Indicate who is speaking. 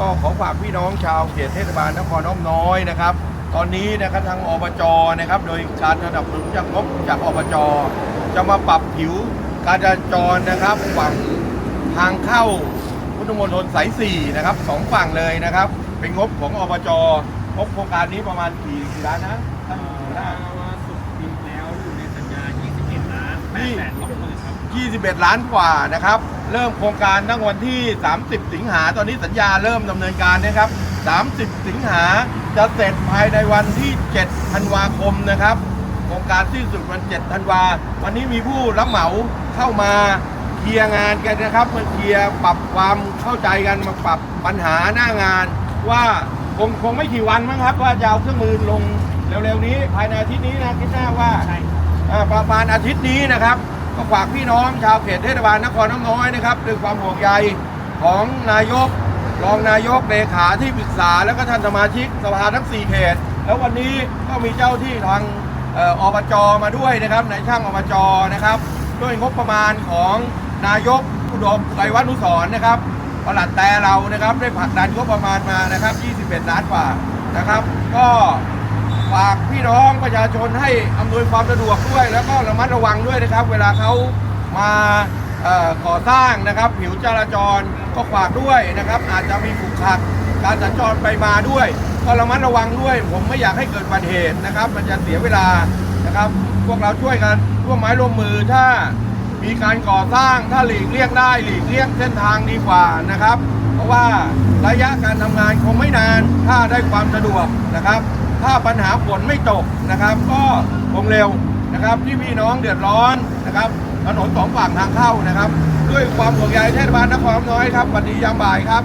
Speaker 1: ก็ขอฝากพี่น้องชาวเขตเทศบาลนครอ้อมน้อยนะครับ ตอนนี้นะครับทางอบจนะครับ โดยการสนับสนุนจากงบจากอบจจะมาปรับผิวการจราจรนะครับฝั่งทางเข้าพุทธมณฑลสาย4นะครับสองฝั่งเลยนะครับ เป็นงบของอบจงบโครงการนี้ประมาณกี่กี่ล้านนะท่านหัวหน้า
Speaker 2: ว่าสุดปีแล้วอยู่ในสัญญา 21 ล้าน8แสนสองหมื่นครับ
Speaker 1: 21 ล้านกว่านะครับ เริ่มโครงการตั้งวันที่ 30 สิงหา ตอนนี้สัญญาเริ่มดำเนินการนะครับ 30 สิงหาจะเสร็จภายในวันที่7ธันวาคมนะครับ โครงการสิ้นสุดวัน 7 ธันวา วันนี้มีผู้รับเหมาเข้ามาเคลียร์งานกันนะครับมาเคลียร์ปรับความเข้าใจกันมาปรับปัญหาหน้างาน ว่าคงคงไม่กี่วันมั้งครับ ว่าจะเอาเครื่องมือลงเร็วๆนี้ ภายในอาทิตย์นี้นะคิดหน้าว่า
Speaker 2: ใช่
Speaker 1: อ่าประมาณอาทิตย์นี้นะครับ ก็ฝากพี่น้องชาวเขตเทศบาลนครน้ำน้อยนะครับด้วยความห่วงใยของนายก รองนายกเลขาที่ปรึกษา แล้วก็ท่านสมาชิกสภาทั้ง 4 เขต แล้ววันนี้ก็มีเจ้าที่ทางเอ่ออบจมาด้วยนะครับนายช่างอบจนะครับ ด้วยงบประมาณของนายกอุดมไกรวัฒนุสรณ์นะครับปลัดแต่เรานะครับได้ผลักดันงบประมาณมานะครับ 21 ล้านกว่านะครับ ก็ ฝากพี่น้องประชาชนให้อำนวยความสะดวกด้วย แล้วก็ระมัดระวังด้วยนะครับ เวลาเขามาเอ่อก่อสร้างนะครับ ผิวจราจรก็ฝากด้วยนะครับ อาจจะมีขรุขระการสัญจรไปมาด้วยก็ระมัดระวังด้วย ผมไม่อยากให้เกิดอุบัติเหตุนะครับ มันจะเสียเวลานะครับ พวกเราช่วยกันร่วมไม้ร่วมมือถ้ามีการก่อสร้างถ้าหลีกเลี่ยงได้หลีกเลี่ยงเส้นทางดีกว่านะครับ เพราะว่าระยะการทำงานคงไม่นานถ้าได้ความสะดวกนะครับ ถ้าปัญหาฝนไม่ตกนะครับ ก็คงเร็วนะครับที่พี่น้องเดือดร้อนนะครับถนนสองฝั่งทางเข้านะครับ ด้วยความห่วงใยเทศบาลนครน้อยครับวันดียามบ่ายครับ